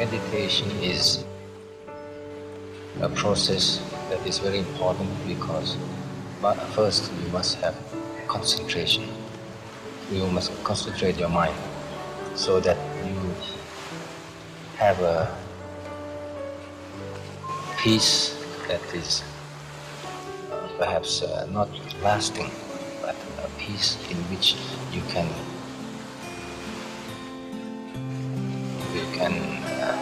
meditation is a process that is very important because first you must have concentration. You must concentrate your mind so that you have a peace that is perhaps uh, not lasting, but a peace in which you can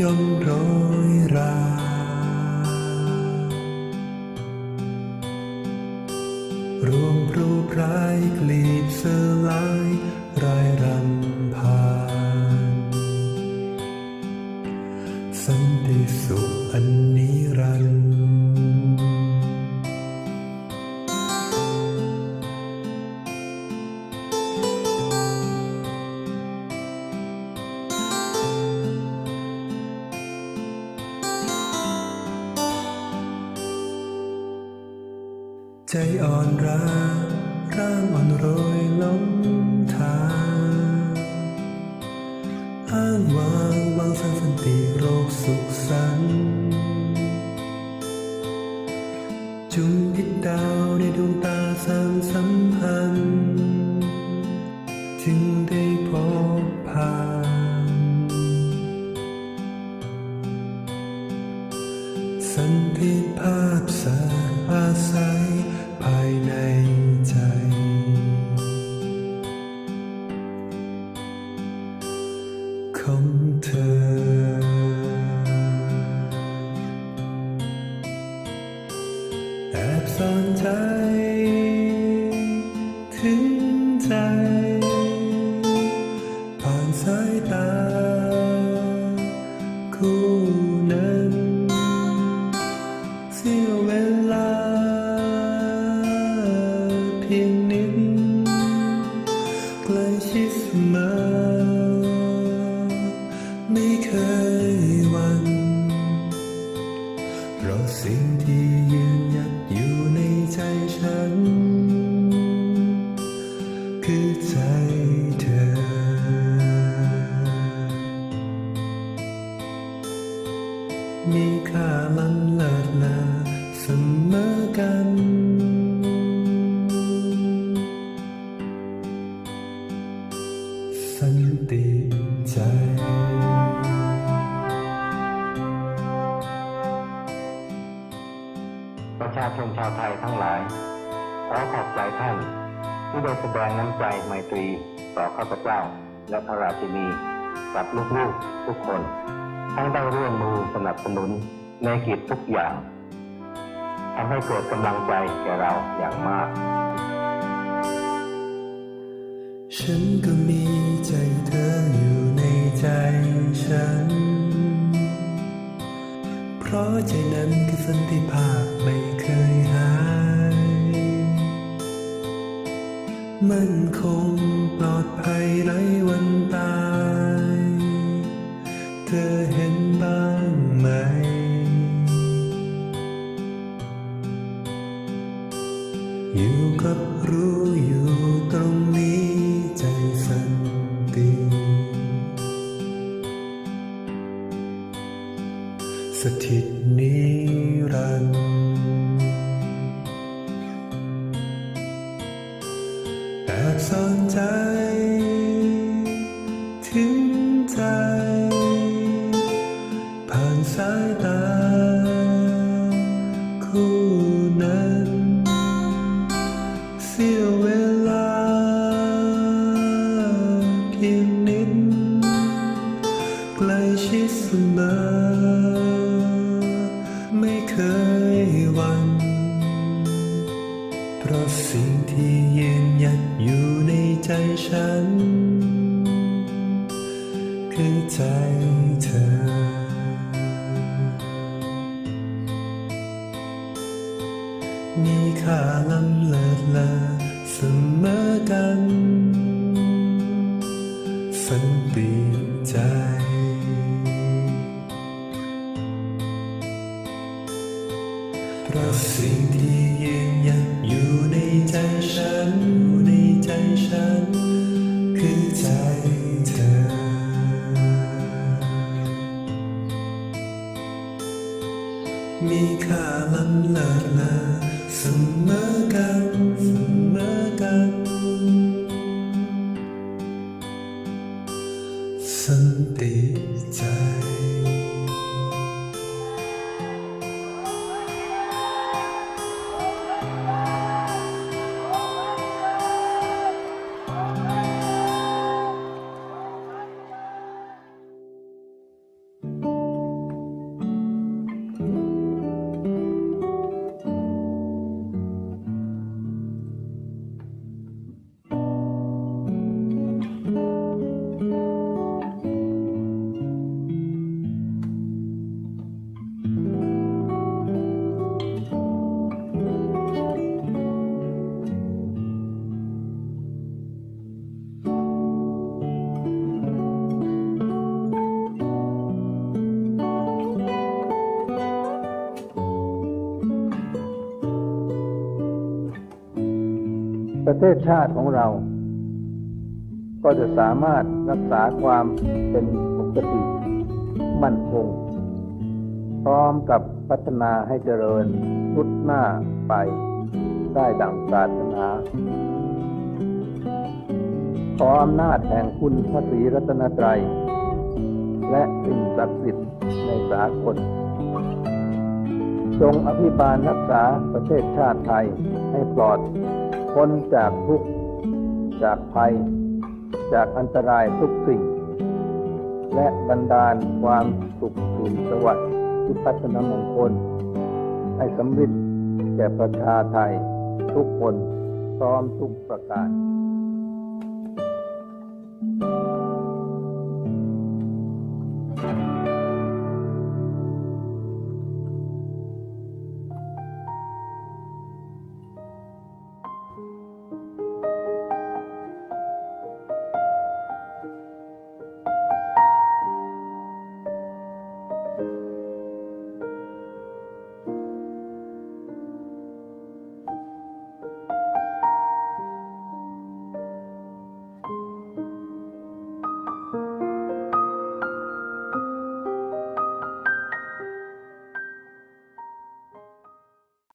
ย่อมโรยรา รวมรูปรายกลีบสลาย ใจอ่อนร้าร่างอ่อนโรยล้มทางอ้างวางวางสันสันติโรคสุขสันต์ ข มีค่าล้ำเลิศเลอเสมอกัน สันติใจประชาชนชาวไทยทั้งหลาย ขอขอบใจท่าน ที่ได้แสดงน้ำใจไมตรีต่อข้าพเจ้า และพระราชินีกับลูกๆทุกคน ทั้งได้ร่วมมือสนับสนุนในกิจทุกอย่างทำให้เกิดกำลังใจแก่เราอย่างมาก ฉันก็มีใจเธออยู่ในใจฉัน เพราะใจนั้นคือสันติภาพไม่เคยหาย มันคงปลอดภัยไร้วัน อยู่กับรู้อยู่ตรงนี้ใจสันติสถิตนิรันดร์แอบซ่อนใจ สียเวลาเพียงนิดใกล้ชิดเสมอไม่เคยวังเพราะสิ่งที่ยืนยัดอยู่ในใจฉัน คือใจเธอมีค่าล้ำเลิศเลย มอกันสันติใจ เพราะสิ่งที่ยืนยัดอยู่ในใจฉันในใจฉัน คือใจเธอ มีค่าล้ำเลิศเลอเสมอ สันติ ประเทศชาติของเรา ก็จะสามารถรักษาความเป็นปกติมั่นคง พร้อมกับพัฒนาให้เจริญพุดหน้าไปได้ดังปรารถนา ขออำนาจแห่งคุณพระศรีรัตนตรัย และสิ่งศักดิ์สิทธิ์ในสากลจงอภิบาลรักษาประเทศชาติไทยให้ปลอด พ้นจากทุกข์จากภัย จากอันตรายทุกสิ่ง และบรรดาลความสุขสุนสวัสดิ์ที่พัฒนมงคล ให้สำเร็จแก่ประชาไทยทุกคนพร้อมทุกประการ